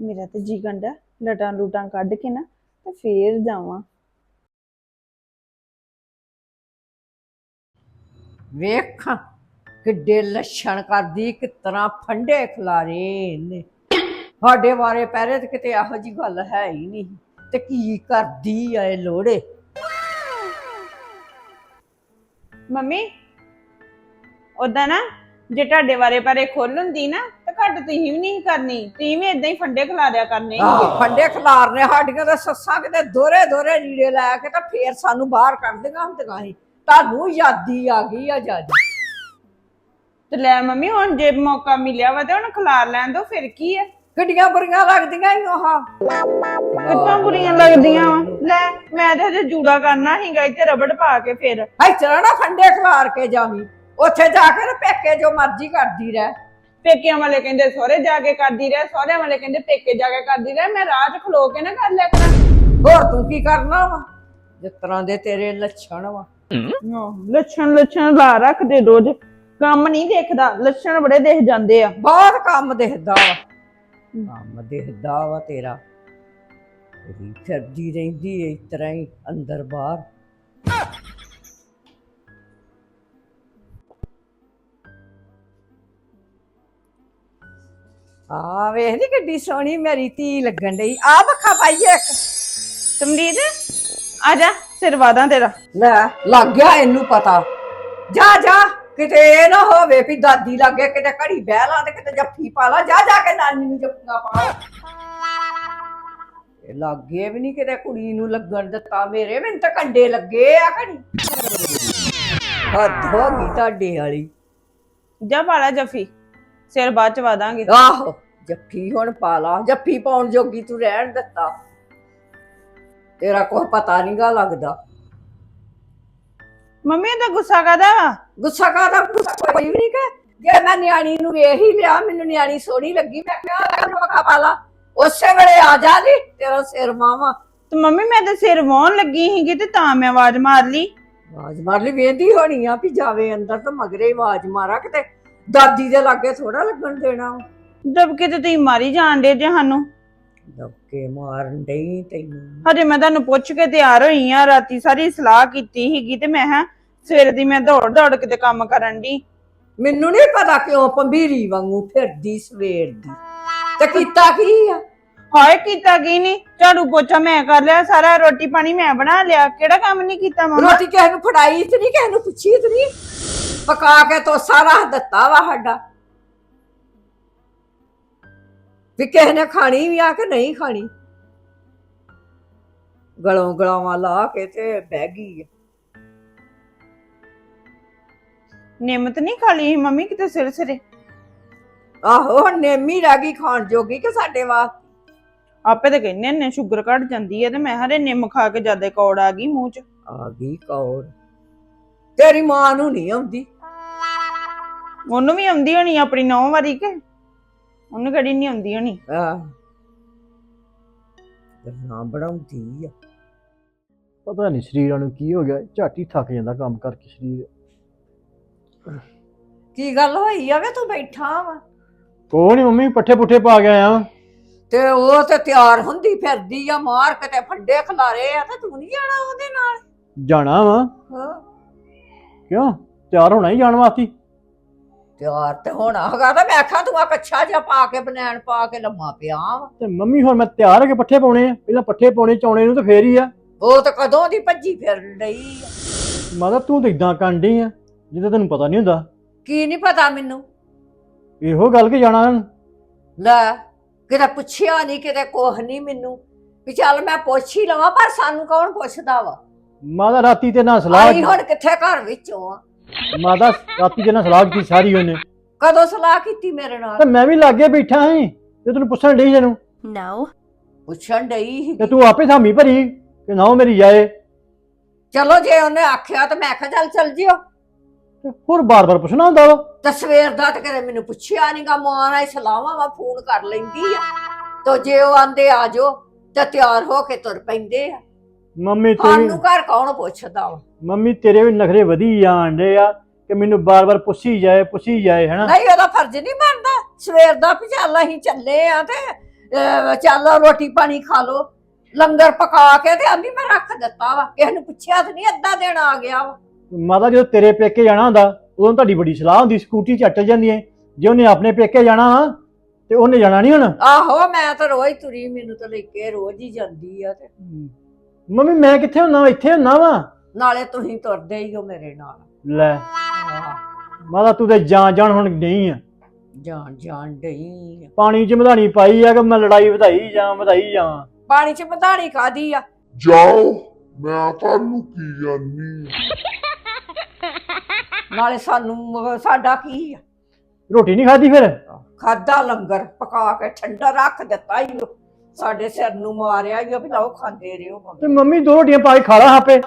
ਮੇਰਾ ਤੇ ਜੀ ਗੰਡਾ ਲਟਾਂ ਲੂਟਾਂ ਕੱਢ ਕੇ ਨਾ ਤੇ ਫੇਰ ਜਾਵਾਂ। ਵੇਖ ਕਿੱਡੇ ਲੱਛਣ ਕਰਦੀ ਕਿਤਨਾ ਫੰਡੇ ਖਲਾਰੇ ਇਹਨੇ ਸਾਡੇ ਬਾਰੇ ਪਹਿਰੇ ਤੇ ਕਿਤੇ ਇਹੋ ਜੀ ਗੱਲ ਹੈ ਹੀ ਨਹੀਂ। ਤੇ ਕੀ ਕਰਦੀ ਇਹ ਲੋੜੇ ਮੰਮੀ ਉਦਾਂ ਨਾ ਜੇ ਤੁਹਾਡੇ ਬਾਰੇ ਬਾਰੇ ਖੋਲ ਹੁੰਦੀ ਨਾ ਘੱਟ ਤੁਸੀਂ ਵੀ ਨਹੀਂ ਕਰਨੀ। ਤੁਸੀਂ ਵੀ ਇਦਾਂ ਹੀ ਫੰਡੇ ਖਿਲਾਰਿਆ ਕਰਨੇ। ਆਹ, ਫੰਡੇ ਖਲਾਰਨੇ ਸਾਡੀਆਂ ਤਾਂ ਸੱਸਾਂ ਕਿਤੇ ਦੋਰੇ ਦੋਰੇ ਲੀੜੇ ਲੈ ਕੇ ਤਾਂ ਫੇਰ ਸਾਨੂੰ ਬਾਹਰ ਕੱਢਦੀਆਂ ਹੁੰਦੀਆਂ ਸੀ। ਤੁਹਾਨੂੰ ਯਾਦੀ ਆ ਗਈ ਆ ਜੱਜ ਤੇ ਲੈ ਮੰਮੀ ਹੁਣ ਜੇ ਮੌਕਾ ਮਿਲਿਆ ਵਾ ਤੇ ਹੁਣ ਖਿਲਾਰ ਲੈਣ ਦੋ ਫਿਰ ਕੀ ਹੈ ਕਿੱਡੀਆਂ ਬੁਰੀਆਂ ਲੱਗਦੀਆਂ ਈ ਉਹ। ਕਿੱਥੋਂ ਬੁਰੀਆਂ ਲੱਗਦੀਆਂ ਵਾ? ਲੈ ਮੈਂ ਤੇ ਹਜੇ ਜੂੜਾ ਕਰਨਾ ਸੀਗਾ ਇੱਥੇ ਰਬੜ ਪਾ ਕੇ ਫਿਰ। ਹਾਈ ਚਲਾ ਨਾ ਫੰਡੇ ਖਲਾਰ ਕੇ ਜਾਵੀਂ। ਉੱਥੇ ਜਾ ਕੇ ਨਾ ਪੇਕੇ ਜੋ ਮਰਜ਼ੀ ਕਰਦੀ ਰਹਿ। ਪੇਕਿਆਂ ਵਾਲੇ ਕਹਿੰਦੇ ਸਹੁਰੇ ਜਾ ਕੇ ਕਰਦੀ ਰਹਿ ਸਹੁਰਿਆਂ ਵਾਲੇ ਕਹਿੰਦੇ ਪੇਕੇ ਜਾ ਕੇ ਕਰਦੀ ਰਹਿ ਮੈਂ ਰਾਹ 'ਚ ਖਲੋ ਕੇ ਨਾ ਕਰ ਲਿਆ ਕਰਾਂ। ਹੋਰ ਤੂੰ ਕੀ ਕਰਨਾ ਵਾ? ਜਿਸ ਤਰ੍ਹਾਂ ਦੇ ਤੇਰੇ ਲੱਛਣ ਵਾ। ਆਹ, ਲੱਛਣ ਲੱਛਣ ਲਾ ਰੱਖਦੇ ਰੋਜ਼। ਕੰਮ ਨਹੀਂ ਦੇਖਦਾ ਲੱਛਣ ਬੜੇ ਦੇਖ ਜਾਂਦੇ ਆ। ਬਹੁਤ ਕੰਮ ਦਿਖਦਾ ਵਾ। ਕੰਮ ਦਿਖਦਾ ਵਾ ਤੇਰਾ। ਤੇਰੀ ਫਿਰਦੀ ਰਹਿੰਦੀ ਏ ਇਸ ਤਰ੍ਹਾਂ ਹੀ ਅੰਦਰ ਬਾਹਰ। ਆ ਵੇਖਦੀ ਕਿੱਡੀ ਸੋਹਣੀ ਮੇਰੀ ਧੀ ਲੱਗਣ ਡਈ। ਆ ਬੱਖਾ ਪਾਈਏ ਇੱਕ। ਸਮਰੀਤ ਆ ਜਾ ਸਿਰ ਵਾਦਾਂ ਤੇਰਾ। ਲੈ ਲੱਗ ਗਿਆ ਇਹਨੂੰ ਪਤਾ। ਜਾ ਜਾ ਕਿਤੇ ਇਹ ਨਾ ਹੋਵੇ ਵੀ ਦਾਦੀ ਲੱਗੇ ਕਿਤੇ ਘੜੀ ਬਹਿ ਲਾ ਤੇ ਕਿਤੇ ਜੱਫੀ ਪਾ ਲਾ। ਜਾ ਜਾ ਕੇ ਨਾਨੀ ਨੂੰ ਜੱਫੀਆਂ ਪਾ ਇਹ ਲੱਗੇ ਵੀ ਨਹੀਂ ਕਿਤੇ ਕੁੜੀ ਨੂੰ ਲੱਗਣ ਦਿੱਤਾ। ਮੇਰੇ ਮੈਨੂੰ ਤਾਂ ਕੰਡੇ ਲੱਗੇ ਆ ਘੜੀ। ਹੱਦ ਹੋ ਗਈ ਤੁਹਾਡੇ ਵਾਲੀ। ਜਾ ਪਾਲਾ ਜਫੀ। ਸਿਰ ਬਾਅਦ ਚ ਵਾਦਾਂਗੇ। ਆਹੋ ਜੱਫੀ ਹੁਣ ਪਾ ਲਾ ਜੱਫੀ ਪਾਉਣ ਜੋਗੀ ਤੂੰ ਰਹਿਣ ਦਿੱਤਾ। ਤੇਰਾ ਕੋਈ ਪਤਾ ਨਹੀਂਗਾ ਲੱਗਦਾ। ਮੰਮੀ ਦਾ ਗੁੱਸਾ ਕਾਦਾ ਗੁੱਸਾ ਕਾਦਾ ਗੁੱਸਾ ਕੋਈ ਵੀ ਨਹੀਂ ਕਿ ਜੇ ਮੈਂ ਨਿਆਣੀ ਨੂੰ ਵੇਖ ਹੀ ਲਿਆ ਮੈਨੂੰ ਨਿਆਣੀ ਸੋਹਣੀ ਲੱਗੀ ਮੈਂ ਕਿਹਾ ਤੈਨੂੰ ਵਖਾ ਪਾਲਾ ਉਸੇ ਵੇਲੇ ਆ ਜਾ ਜੀ ਤੇਰਾ ਸਿਰ ਮਾਵਾ ਤੇ ਮੰਮੀ ਮੈਂ ਤਾਂ ਸਿਰ ਵਾਉਣ ਲੱਗੀ ਸੀਗੀ ਤੇ ਤਾਂ ਮੈਂ ਆਵਾਜ਼ ਮਾਰ ਲਈ। ਆਵਾਜ਼ ਮਾਰ ਲਈ ਵੇਂਦੀ ਹੋਣੀ ਆ ਵੀ ਜਾਵੇ ਅੰਦਰ ਤਾਂ ਮਗਰੇ ਆਵਾਜ਼ ਮਾਰਾ ਕਿਤੇ। ਦਾਦੀ ਦੇ ਲਾਗੇ ਥੋੜਾ ਲੱਗਣ ਦੇਣਾ ਦਬਕੇ ਤੇ ਤੁਸੀਂ ਮਾਰੀ ਜਾਣ ਦੇ ਜੇ ਸਾਨੂੰ। ਦਬਕੇ ਮਾਰਨ ਡਈ ਤੈਨੂੰ। ਹਜੇ ਮੈਂ ਤੁਹਾਨੂੰ ਪੁੱਛ ਕੇ ਤਿਆਰ ਹੋਈ ਆ ਰਾਤੀ ਸਾਰੀ ਸਲਾਹ ਕੀਤੀ ਸੀਗੀ ਤੇ ਮੈਂ ਹਾਂ ਸਵੇਰ ਦੀ ਮੈਂ ਦੌੜ ਦੌੜ ਕੇ ਤੇ ਕੰਮ ਕਰਨ ਦੀ ਮੈਨੂੰ ਨਹੀਂ ਪਤਾ ਕਿਉਂ ਪੰਬੀਰੀ ਵਾਂਗੂ ਫਿਰਦੀ ਸਵੇਰ ਦੀ। ਤੇ ਕੀਤਾ ਕੀ ਆ? ਹਾਏ ਕੀਤਾ ਕੀ ਨਹੀਂ ਝਾੜੂ ਪੋਚਾ ਮੈਂ ਕਰ ਲਿਆ ਸਾਰਾ ਰੋਟੀ ਪਾਣੀ ਮੈਂ ਬਣਾ ਲਿਆ। ਕਿਹੜਾ ਕੰਮ ਨਹੀਂ ਕੀਤਾ ਮੰਮਾ? ਰੋਟੀ ਕਿਸੇ ਨੂੰ ਫੜਾਈ ਤੇ ਨਹੀਂ ਕਿਸੇ ਨੂੰ ਪੁੱਛੀ ਤੇ ਨਹੀਂ ਪਕਾ ਕੇ ਤੋ ਸਾਰਾ ਦਿੱਤਾ ਵਾ ਸਾਡਾ। ਵੀ ਕਿਸੇ ਨੇ ਖਾਣੀ ਵੀ ਆ ਕਿ ਨਹੀਂ ਖਾਣੀ। ਗਲੋਂ ਗਲਾਵਾਂ ਲਾ ਕੇ ਤੇ ਬਹਿ ਗਈ। ਨਿੰਮਤ ਨਹੀਂ ਖਾ ਲਈ ਸੀ ਮੰਮੀ ਕਿਤੇ ਸਿਰ ਸਿਰੇ? ਆਹੋ ਹੁਣ ਨੇਮੀ ਰਹਿ ਗਈ ਖਾਣ ਜੋਗੀ ਕਿ ਸਾਡੇ ਵਾ। ਆਪੇ ਤੇ ਕਹਿੰਦੇ ਨੇ ਸ਼ੂਗਰ ਘਟ ਜਾਂਦੀ ਹੈ ਤੇ ਮੈਂ ਹਰੇ ਨਿੰਮ ਖਾ ਕੇ ਜ਼ਿਆਦਾ ਕੌੜ ਆ ਗਈ ਮੂੰਹ 'ਚ। ਆ ਗਈ ਕੌੜ। ਤੇਰੀ ਮਾਂ ਨੂੰ ਨਹੀਂ ਆਉਂਦੀ। ਉਹਨੂੰ ਵੀ ਆਉਂਦੀ ਹੋਣੀ ਆਪਣੀ ਨੌ ਵਾਰੀ ਕੇ? ਉਹਨੂੰ ਕਿਹੜੀ ਨਹੀਂ ਆਉਂਦੀ ਹੋਣੀ? ਆ ਨਾ ਬਣਾਉਂਦੀ ਆ। ਪਤਾ ਨਹੀਂ ਸਰੀਰਾਂ ਨੂੰ ਕੀ ਹੋ ਗਿਆ ਝੱਟ ਹੀ ਥੱਕ ਜਾਂਦਾ ਕੰਮ ਕਰਕੇ ਸਰੀਰ। ਕੀ ਗੱਲ ਹੋਈ ਆ ਵੇ ਤੂੰ ਬੈਠਾ ਵਾ? ਕੋਈ ਨਹੀਂ ਮੰਮੀ ਪੱਠੇ ਪੁੱਠੇ ਪਾ ਕੇ ਆਇਆ ਵਾਂ। ਤੇ ਉਹ ਤੇ ਤਿਆਰ ਹੁੰਦੀ ਫਿਰਦੀ ਆ ਮਾਰ ਕਿਤੇ ਫੰਡੇ ਖਲਾਰੇ ਆ ਤੇ ਤੂੰ ਨਹੀਂ ਜਾਣਾ ਉਹਦੇ ਨਾਲ? ਜਾਣਾ ਵਾ। ਹਾਂ। ਕਿਉਂ? ਤਿਆਰ ਹੋਣਾ ਹੀ ਜਾਣ ਵਾਸਤੇ। ਤਿਆਰ ਤੇ ਹੋਣਾ ਹੈਗਾ ਤਾਂ ਮੈਂ ਆਖਾਂ ਤੂੰ ਆ ਕੱਛਾ ਜਿਹਾ ਪਾ ਕੇ ਬਨੈਣ ਪਾ ਕੇ ਲੰਮਾ ਪਿਆ ਵਾ। ਤੇ ਮੰਮੀ ਹੁਣ ਮੈਂ ਤਿਆਰ ਹੋ ਕੇ ਪੱਠੇ ਪਾਉਣੇ ਆ। ਪਹਿਲਾਂ ਪੱਠੇ ਪਾਉਣੇ ਚੌਣੇ ਨੂੰ ਤੇ ਫੇਰ ਹੀ ਆ। ਉਹ ਤਾਂ ਕਦੋਂ ਦੀ ਭੱਜੀ ਡਈ ਆ। ਮਾਤਾ ਤੂੰ ਤਾਂ ਇਦਾਂ ਕਾਂਡੀ ਆ ਜਿੱਦਾਂ ਤੈਨੂੰ ਪਤਾ ਨਹੀਂ ਹੁੰਦਾ। ਕੀ ਨਹੀਂ ਪਤਾ ਮੈਨੂੰ? ਇਹੋ ਗੱਲ ਕਿ ਜਾਣਾ ਲੈ ਕਿਤੇ ਪੁੱਛਿਆ ਨਹੀਂ ਕਿਤੇ ਕੁਛ ਨਹੀਂ ਮੈਨੂੰ। ਵੀ ਚੱਲ ਮੈਂ ਪੁੱਛ ਹੀ ਲਵਾਂ ਪਰ ਸਾਨੂੰ ਕੌਣ ਪੁੱਛਦਾ ਵਾ? ਮਾਤਾ ਰਾਤੀ ਤੇ ਨਾ ਆਈ ਸਲਾਹ ਹੁਣ ਕਿੱਥੇ ਘਰ ਵਿੱਚੋਂ ਆ ਮਾਤਾ ਰਾਤੀ ਤੇ ਨਾ ਸਲਾਹ ਕੀਤੀ ਸਾਰੀ ਉਹਨੇ। ਕਦੋਂ ਸਲਾਹ ਕੀਤੀ ਮੇਰੇ ਨਾਲ? ਤੇ ਮੈਂ ਵੀ ਲਾਗੇ ਬੈਠਾ ਸੀ ਤੇ ਤੈਨੂੰ ਪੁੱਛਣ ਡਈ ਜਨੂੰ No. ਪੁੱਛਣ ਡਈ ਸੀ ਤੇ ਤੂੰ ਆਪੇ ਸਾਮੀ ਭਰੀ ਕਿ ਨਾ ਉਹ ਮੇਰੀ ਜਾਏ। ਚਲੋ ਜੇ ਉਹਨੇ ਆਖਿਆ ਤਾਂ ਮੈਂ ਕਿਹਾ ਚੱਲ ਚੱਲ ਜਿਓ। ਤੇ ਹੋਰ ਬਾਰ-ਬਾਰ ਪੁੱਛਣਾ ਹੁੰਦਾ ਵਾ। ਤੇ ਸਵੇਰ ਦਾ ਤੇ ਕਦੇ ਮੈਨੂੰ ਪੁੱਛਿਆ ਨਹੀਂਗਾ ਮਾਂ ਨਾਲ ਸਲਾਹਾਂ ਵਾ ਫੋਨ ਕਰ ਲੈਂਦੀ ਆ। ਤੋ ਜੇ ਉਹ ਆਂਦੇ ਆ ਜਾਓ ਤੇ ਤਿਆਰ ਹੋ ਕੇ ਤੁਰ ਪੈਂਦੇ ਆ। ਮੰਮੀ ਤੇਰੀ ਸਾਨੂੰ ਘਰ ਕੌਣ ਪੁੱਛਦਾ ਵਾ? ਮੰਮੀ ਤੇਰੇ ਵੀ ਨਖਰੇ ਵਧੀ ਜਾਣ ਡੇ ਆ ਕਿ ਮੈਨੂੰ ਬਾਰ-ਬਾਰ ਪੁੱਛੀ ਜਾਏ ਪੁੱਛੀ ਜਾਏ ਹਨਾ? ਨਹੀਂ ਉਹਦਾ ਫਰਜ਼ ਨਹੀਂ ਬਣਦਾ। ਸਵੇਰ ਦਾ ਵੀ ਚੱਲ ਅਸੀਂ ਚੱਲੇ ਆ ਤੇ ਅਹ ਚੱਲ ਰੋਟੀ ਪਾਣੀ ਖਾ ਲੋ ਲੰਗਰ ਪਕਾ ਕੇ ਤੇ ਆਂਦੀ ਮੈਂ ਰੱਖ ਦਿੱਤਾ ਵਾ। ਕਿਸੇ ਨੂੰ ਪੁੱਛਿਆ ਤੇ ਨਹੀਂ ਅੱਧਾ ਦਿਨ ਆ ਗਿਆ ਵਾ। ਮਾਤਾ ਜਦੋਂ ਤੇਰੇ ਪੇਕੇ ਜਾਣਾ ਹੁੰਦਾ ਉਦੋਂ ਤੁਹਾਡੀ ਬੜੀ ਸਲਾਹ ਹੁੰਦੀ ਸਕੂਟੀ ਚੱਟ ਜਾਂਦੀ ਹੈ ਜੇ ਉਹਨੇ ਆਪਣੇ ਪੇਕੇ ਜਾਣਾ ਵਾ ਤੇ ਉਹਨੇ ਜਾਣਾ ਨਹੀਂ ਹੁਣ? ਆਹੋ ਮੈਂ ਤਾਂ ਰੋਜ਼ ਤੁਰੀ ਮੈਨੂੰ ਤਾਂ ਲੈ ਕੇ ਰੋਜ਼ ਹੀ ਜਾਂਦੀ ਆ ਤੇ। ਮੰਮੀ ਮੈਂ ਕਿੱਥੇ ਹੁੰਨਾ ਵਾ? ਇੱਥੇ ਹੁੰਨਾ ਵਾ। ਨਾਲੇ ਤੁਸੀਂ ਤੁਰਦੇ ਹੀ ਹੋ ਮੇਰੇ ਨਾਲ। ਲੈ ਆਹ, ਮਾਤਾ ਤੂੰ ਤੇ ਜਾਣ ਜਾਣ ਹੁਣ ਨਹੀਂ ਆ। ਜਾਣ ਜਾਣ ਡਈ ਆ। ਪਾਣੀ ਚ ਮਧਾਣੀ ਪਾਈ ਆ ਕਿ ਮੈਂ ਲੜਾਈ ਵਧਾਈ ਜਾਂ ਵਧਾਈ ਜਾਵਾਂ ਪਾਣੀ ਚ ਮਧਾਣੀ ਖਾਦੀ ਆ? ਜਾਓ ਮੈਂ ਤੁਹਾਨੂੰ ਕੀ ਜਾਨੀ ਨਾਲੇ ਸਾਨੂੰ ਸਾਡਾ ਕੀ ਆ? ਰੋਟੀ ਨਹੀਂ ਖਾਦੀ ਫਿਰ? ਖਾਦਾ ਲੰਗਰ ਪਕਾ ਕੇ ਠੰਡਾ ਰੱਖ ਦਿੱਤਾ ਹੀ ਸਾਡੇ ਸਿਰ ਨੂੰ ਮਾਰਿਆ ਹੀ ਵੀ ਲਓ ਖਾਂਦੇ ਰਿਓ ਤੇ ਮੰਮੀ ਦੋ ਰੋਟੀਆਂ ਪਾ ਕੇ ਖਾ ਲਾ ਆਪੇ।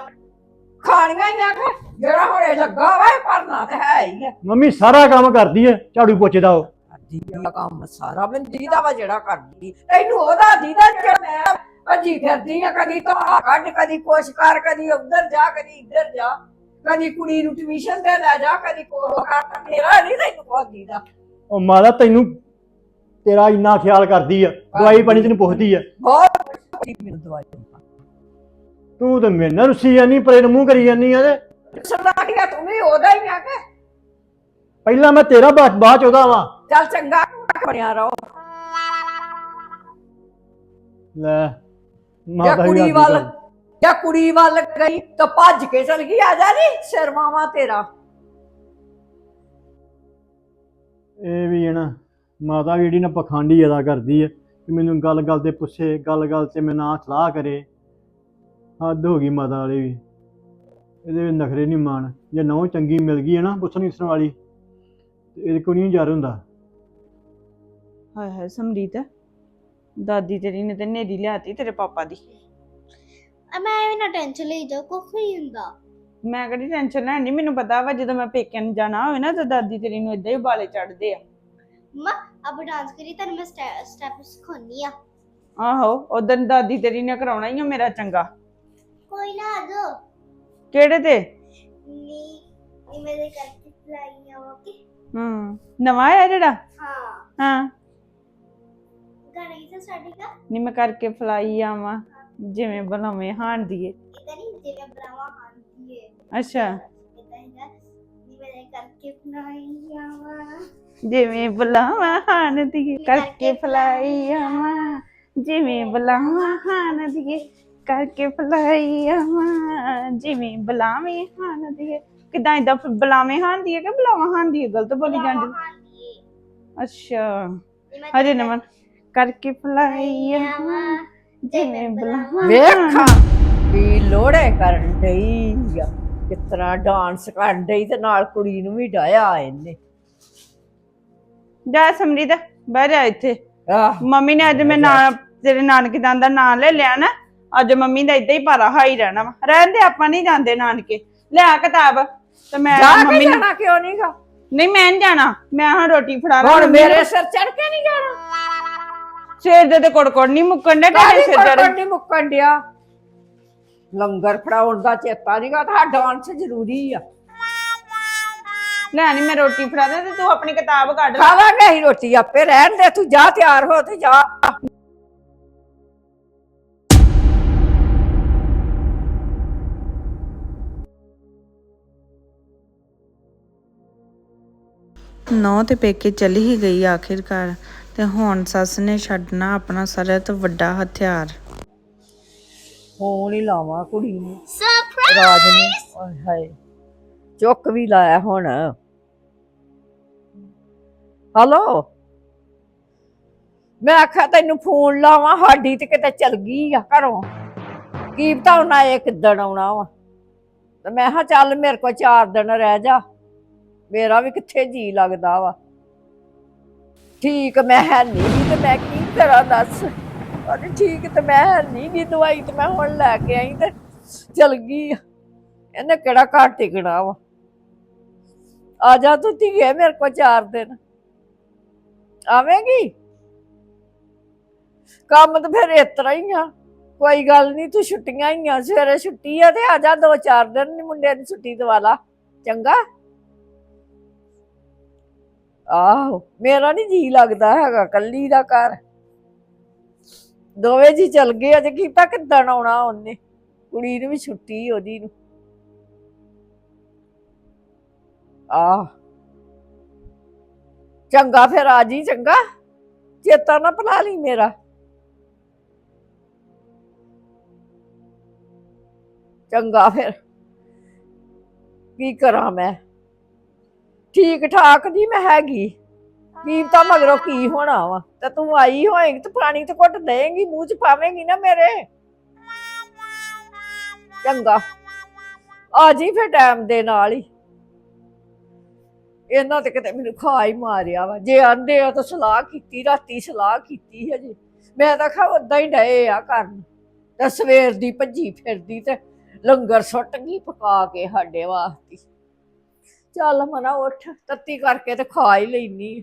ਖਾਣੀਆਂ ਹੀ ਆ ਕਿ ਜਿਹੜਾ ਹੋਰੇ ਲੱਗਾ ਵਾ ਇਹ ਭਰਨਾ ਤੇ ਹੈ ਹੀ ਆ। ਮੰਮੀ ਸਾਰਾ ਕੰਮ ਕਰਦੀ ਹੈ ਝਾੜੂ ਪੋਚੇ ਦਾ ਉਹ। ਕਰਦੀ ਆ ਕੰਮ ਸਾਰਾ ਮੈਂ ਦੀਦਾ ਵਾ ਜਿਹੜਾ ਕਰਦੀ। ਤੈਨੂੰ ਉਹਦਾ ਦੀਦਾ ਜਿਹੜਾ ਮੈਂ ਭੱਜੀ ਫਿਰਦੀ ਆ ਕਦੀ ਤਾਂ ਕੱਢ ਕਦੀ ਕੁਛ ਕਰ ਕਦੀ ਉੱਧਰ ਜਾ ਕਦੀ ਇੱਧਰ ਜਾ। ਕਦੀ ਕੁੜੀ ਨੂੰ ਟਿਊਸ਼ਨ ਤੇ ਲੈ ਜਾ ਕਦੀ ਕਰ ਮੇਰਾ ਨਹੀਂ ਤੈਨੂੰ ਕੋਈ ਦੀਦਾ। ਉਹ ਮਾਤਾ ਤੈਨੂੰ ਤੇਰਾ ਇੰਨਾ ਖਿਆਲ ਕਰਦੀ ਆ ਦਵਾਈ ਪਾਣੀ ਤੈਨੂੰ ਪੁੱਛਦੀ ਆ। ਬਹੁਤ ਮੈਨੂੰ ਦਵਾਈ। ਤੂੰ ਤੇ ਮੇਰੇ ਨਾਲ ਰੁੱਸੀ ਜਾਨੀ ਪਰੇ ਨੂੰ ਮੂੰਹ ਕਰੀ ਜਾਨੀ ਆ ਤੇ। ਸਰਦਾਰੀਆ ਤੂੰ ਵੀ ਉਹਦਾ ਹੀ ਆ ਕੇ। ਪਹਿਲਾਂ ਮੈਂ ਤੇਰਾ ਬਾਅਦ ਬਾਅਦ ਚ ਉਹਦਾ ਵਾਂ। ਚੱਲ ਚੰਗਾ ਬਣਿਆ ਰਹੋ। ਲੈ ਜਾਂ ਮਾਤਾ ਕੁੜੀ ਆਖਦੀ ਵੱਲ। ਜਾਂ ਕੁੜੀ ਵੱਲ ਗਈ ਤਾਂ ਭੱਜ ਕੇ ਚਲ ਗਈ ਆ ਜਾ ਨੀ ਸ਼ਰਮਾਵਾ ਤੇਰਾ। ਇਹ ਵੀ ਹੈ ਨਾ ਮਾਤਾ ਵੀ ਜਿਹੜੀ ਨਾ ਪਖੰਡੀ ਅਦਾ ਕਰਦੀ ਹੈ ਕਿ ਮੈਨੂੰ ਗੱਲ ਗੱਲ ਤੇ ਪੁੱਛੇ ਗੱਲ ਗੱਲ ਤੇ ਮੈਂ ਨਾ ਸਲਾਹ ਕਰੇ। ਹੱਦ ਹੋ ਗਈ ਮਾਤਾ ਵਾਲੀ ਵੀ। ਇਹਦੇ ਵਿੱਚ ਨਖਰੇ ਨਹੀਂ ਮਾਣ। ਜੇ ਨਹੁੰ ਚੰਗੀ ਮਿਲ ਗਈ ਹੈ ਨਾ ਪੁੱਛਣ ਇਸਣ ਵਾਲੀ ਤੇ ਇਹਦੇ ਕੋ ਨਹੀਂ ਜਰ ਹੁੰਦਾ। ਹਾਏ ਹਾਏ ਸਮਰੀਤ ਦਾਦੀ ਤੇਰੀ ਨੇ ਤੇ ਨੇਰੀ ਲਿਆਤੀ ਤੇਰੇ ਪਾਪਾ ਦੀ। ਆ ਮੈਂ ਐਵੇਂ ਨਾ ਟੈਨਸ਼ਨ ਲਈ ਜਾ ਕੁਝ ਨਹੀਂ ਹੁੰਦਾ। ਮੈਂ ਕਿਹੜੀ ਟੈਨਸ਼ਨ ਲੈਣੀ ਮੈਨੂੰ ਪਤਾ ਵਾ ਜਦੋਂ ਮੈਂ ਪੇਕਿਆਂ ਨੂੰ ਜਾਣਾ ਹੋਵੇ ਨਾ ਤਾਂ ਦਾਦੀ ਤੇਰੀ ਨੂੰ ਇਦਾਂ ਹੀ ਬਾਲੇ ਚੜਦੇ ਆ। ਮਾ ਅਬ ਡਾਂਸ ਕਰੀ ਤੈਨੂੰ ਮੈਂ ਸਟੈਪ ਸਿਖਾਉਣੀ ਆ। ਆਹੋ ਉਦੋਂ ਦਾਦੀ ਤੇਰੀ ਨੇ ਕਰਾਉਣਾ ਹੀ ਆ ਮੇਰਾ ਚੰਗਾ। ਕੋਈ ਨਾ ਆਜੋ। ਕਿਹੜੇ ਤੇ? ਨੀ ਇਹ ਮੇਰੇ ਕਰਕੇ ਲਾਈਆਂ ਓਕੇ? ਹੂੰ ਨਵਾਂ ਆਇਆ ਜਿਹੜਾ? ਹਾਂ। ਹਾਂ। ਗਾਣਾ ਕਿਥੇ ਸਟਾਰਟ ਕਰ ਨੀ ਮੈਂ ਕਰਕੇ ਫਲਾਈ ਆਵਾਂ ਜਿਵੇਂ ਬਣਾਵੇਂ ਹਾਣ ਦੀਏ ਇਦਾਂ ਨਹੀਂ ਜਿਵੇਂ ਬਰਾਵਾ ਹਾਂਦੀ ਏ ਅੱਛਾ। ਇਦਾਂ ਹੀ ਗਾ ਨੀ ਮੇਰੇ ਕਰਕੇ ਲਾਈਆਂ ਵਾ ਜਿਵੇਂ ਬੁਲਾਵਾਂ ਹਾਣ ਦੀਏ ਕਰਕੇ ਫਲਾਈ ਆਵਾਂ ਜਿਵੇਂ ਬੁਲਾਵਾਂ ਹਾਣ ਦੀਏ ਕਰਕੇ ਫਲਾਈ ਆਵਾਂ ਜਿਵੇਂ ਬੁਲਾਵੇਂ ਹਾਣ ਦੀਏ ਕਿਦਾਂ ਇਦਾਂ ਬੁਲਾਵੇਂ ਹਾਣ ਦੀਏ ਕਿ ਬੁਲਾਵਾਂ ਹਾਣ ਦੀਏ ਗਲਤ ਬੋਲੀ ਜਾਂਦੀ। ਅੱਛਾ। ਹਜੇ ਨਮਨ ਕਰਕੇ ਫਲਾਈ ਆਵਾਂ ਜਿਵੇਂ ਬੁਲਾਵਾਂ ਵੇਖਾਂ ਵੀ ਲੋੜੇ ਕਰਨ ਡਈ ਆ। ਕਿਸ ਤਰ੍ਹਾਂ ਡਾਂਸ ਕਰਨ ਡਈ ਤੇ ਨਾਲ ਕੁੜੀ ਨੂੰ ਵੀ ਡਾਇਆ ਇਹਨੇ। ਜਾ ਸਮਰੀਤ ਬਹਿ ਜਾ ਇੱਥੇ। ਆਹ। ਮੰਮੀ ਨੇ ਅੱਜ ਮੈਂ ਨਾਂ ਤੇਰੇ ਨਾਨਕੇ ਦਾ ਨਾਂ ਲੈ ਲਿਆ ਨਾ। ਅੱਜ ਮੰਮੀ ਦਾ ਇਦਾਂ ਹੀ ਪਾਰਾ ਹਾਈ ਰਹਿਣਾ ਵਾ। ਰਹਿਣ ਦੇ ਆਪਾਂ ਨਹੀਂ ਜਾਂਦੇ ਨਾਨਕੇ। ਲਿਆ ਕਿਤਾਬ ਤੇ ਮੈਂ ਜਾ ਕੇ ਮੰਮੀ ਨੂੰ ਜਾਣਾ ਕਿਉਂ ਨਹੀਂਗਾ ਨਹੀਂ ਮੈਂ ਨਹੀਂ ਜਾਣਾ। ਮੈਂ ਹਾਂ ਰੋਟੀ ਫੜਾ ਲਾਂ। ਹੁਣ ਮੰਮੀ ਨੂੰ। ਮੇਰੇ ਸਿਰ ਚੜ ਕੇ ਨਹੀਂ ਜਾਣਾ? ਸਿਰ ਦੇ ਤੇ ਕੋੜ ਨਹੀਂ ਮੁੱਕਣ ਦੇ ਤੁਹਾਡੇ ਕਾਹਦੀ ਸਿਰ ਦੇ ਨਹੀਂ ਮੁੱਕਣ ਡਿਆ? ਲੰਗਰ ਫੜਾਉਣ ਦਾ ਚੇਤਾ ਨਹੀਂਗਾ ਤਾਂ ਡਾਂਸ ਜ਼ਰੂਰੀ ਆ। ਲੈ ਨਹੀਂ ਮੈਂ ਰੋਟੀ ਫੜਾ ਦਾਂ ਤੇ ਤੂੰ ਆਪਣੀ ਕਿਤਾਬ ਕੱਢ ਲੈ। ਖਾਵਾਂਗੇ ਹੀ ਰੋਟੀ ਆਪੇ ਰਹਿਣ ਦੇ ਤੂੰ ਜਾ ਤਿਆਰ ਹੋ ਤੇ ਜਾ। ਨੌ ਤੇ ਪੇਕੇ ਚਲੀ ਹੀ ਗਈ ਆਖਿਰਕਾਰ ਤੇ ਹੁਣ ਸੱਸ ਨੇ ਛੱਡਣਾ ਆਪਣਾ ਸਾਰਿਆਂ ਤੋਂ ਵੱਡਾ ਹਥਿਆਰ। ਫੋਨ ਹੀ ਲਾਵਾਂ ਕੁੜੀ ਨੂੰ। ਰਾਜ ਨੂੰ। ਹਾਏ ਚੁੱਕ ਵੀ ਲਾਇਆ ਹੁਣ। ਹਲੋ ਮੈਂ ਆਖਿਆ ਤੈਨੂੰ ਫੋਨ ਲਾਵਾਂ ਸਾਡੀ ਤੇ ਕਿਤੇ ਚਲ ਗਈ ਆ ਘਰੋਂ। ਕੀ ਪਤਾ ਉਹਨਾਂ ਇਹ ਕਿੱਦਣ ਆਉਣਾ ਵਾ। ਤੇ ਮੈਂ ਕਿਹਾ ਚੱਲ ਮੇਰੇ ਕੋਲ ਚਾਰ ਦਿਨ ਰਹਿ ਜਾ। ਮੇਰਾ ਵੀ ਕਿੱਥੇ ਜੀ ਲੱਗਦਾ ਵਾ। ਠੀਕ ਮੈਂ ਹੈ ਨਹੀਂ ਤੇ ਮੈਂ ਕੀ ਕਰਾਂ ਦੱਸ। ਅਰੇ ਠੀਕ ਤੇ ਮੈਂ ਹੈ ਨਹੀਂ ਗੀ ਦਵਾਈ ਤੇ ਮੈਂ ਹੁਣ ਲੈ ਕੇ ਆਈ ਤੇ ਚਲ ਗਈ ਆ। ਇਹਨੇ ਕਿਹੜਾ ਘਰ ਟਿਕਣਾ ਵਾ। ਆ ਜਾ ਤੂੰ ਧੀਏ ਮੇਰੇ ਕੋਲ ਚਾਰ ਦਿਨ। ਆਵੇਂਗੀ? ਕੰਮ ਤਾਂ ਫਿਰ ਇਸ ਤਰ੍ਹਾਂ ਹੀ ਆ। ਕੋਈ ਗੱਲ ਨਹੀਂ ਤੂੰ ਛੁੱਟੀਆਂ ਹੀ ਆ, ਸਵੇਰੇ ਛੁੱਟੀ ਆ ਤੇ ਆ ਜਾ ਦੋ ਚਾਰ ਦਿਨ ਨੀ ਮੁੰਡੇ ਦੀ ਛੁੱਟੀ ਦਵਾ ਲਾ। ਚੰਗਾ? ਆਹੋ, ਮੇਰਾ ਨਹੀਂ ਜੀ ਲੱਗਦਾ ਹੈਗਾ ਕੱਲੀ ਦਾ ਘਰ। ਦੋਵੇਂ ਜੀ ਚਲ ਗਏ, ਅਜੇ ਕੀਤਾ ਕਿੱਦਣ ਆਉਣਾ ਉਹਨੇ। ਕੁੜੀ ਨੂੰ ਵੀ ਛੁੱਟੀ ਉਹਦੀ ਨੂੰ। ਆ ਚੰਗਾ ਫਿਰ ਆ ਜੀ, ਚੰਗਾ। ਚੇਤਾ ਨਾ ਭੁਲਾ ਲਈ ਮੇਰਾ। ਚੰਗਾ ਫਿਰ। ਕੀ ਕਰਾਂ ਮੈਂ? ਠੀਕ ਠਾਕ ਦੀ ਮੈਂ ਹੈਗੀ ਕੀ ਤਾਂ ਮਗਰੋਂ ਕੀ ਹੋਣਾ ਵਾ ਤੇ ਤੂੰ ਆਈ ਹੋਏਗੀ ਤੇ ਪਾਣੀ ਤੇ ਘੁੱਟ ਦੇਂਗੀ ਮੂੰਹ ਚ ਪਾਵੇਂਗੀ ਨਾ ਮੇਰੇ ਚੰਗਾ ਆ ਜੀ ਫਿਰ ਟਾਈਮ ਦੇ ਨਾਲ ਹੀ ਇਹਨਾਂ ਤੇ ਕਿਤੇ ਮੈਨੂੰ ਖਾ ਹੀ ਮਾਰਿਆ ਵਾ ਜੇ ਆਂਦੇ ਆ ਤਾਂ ਸਲਾਹ ਕੀਤੀ ਰਾਤੀ ਸਲਾਹ ਕੀਤੀ ਹਜੇ ਮੈਂ ਤਾਂ ਖਾ ਉਦਾਂ ਹੀ ਡਏ ਆ ਕਰਨ ਤੇ ਸਵੇਰ ਦੀ ਭੱਜੀ ਫਿਰਦੀ ਤੇ ਲੰਗਰ ਸੁੱਟ ਗਈ ਪਕਾ ਕੇ ਸਾਡੇ ਵਾਸਤੇ ਚੱਲ ਮਨਾ ਉੱਠ ਤੱਤੀ ਕਰਕੇ ਤੇ ਖਾ ਹੀ ਲੈਨੀ।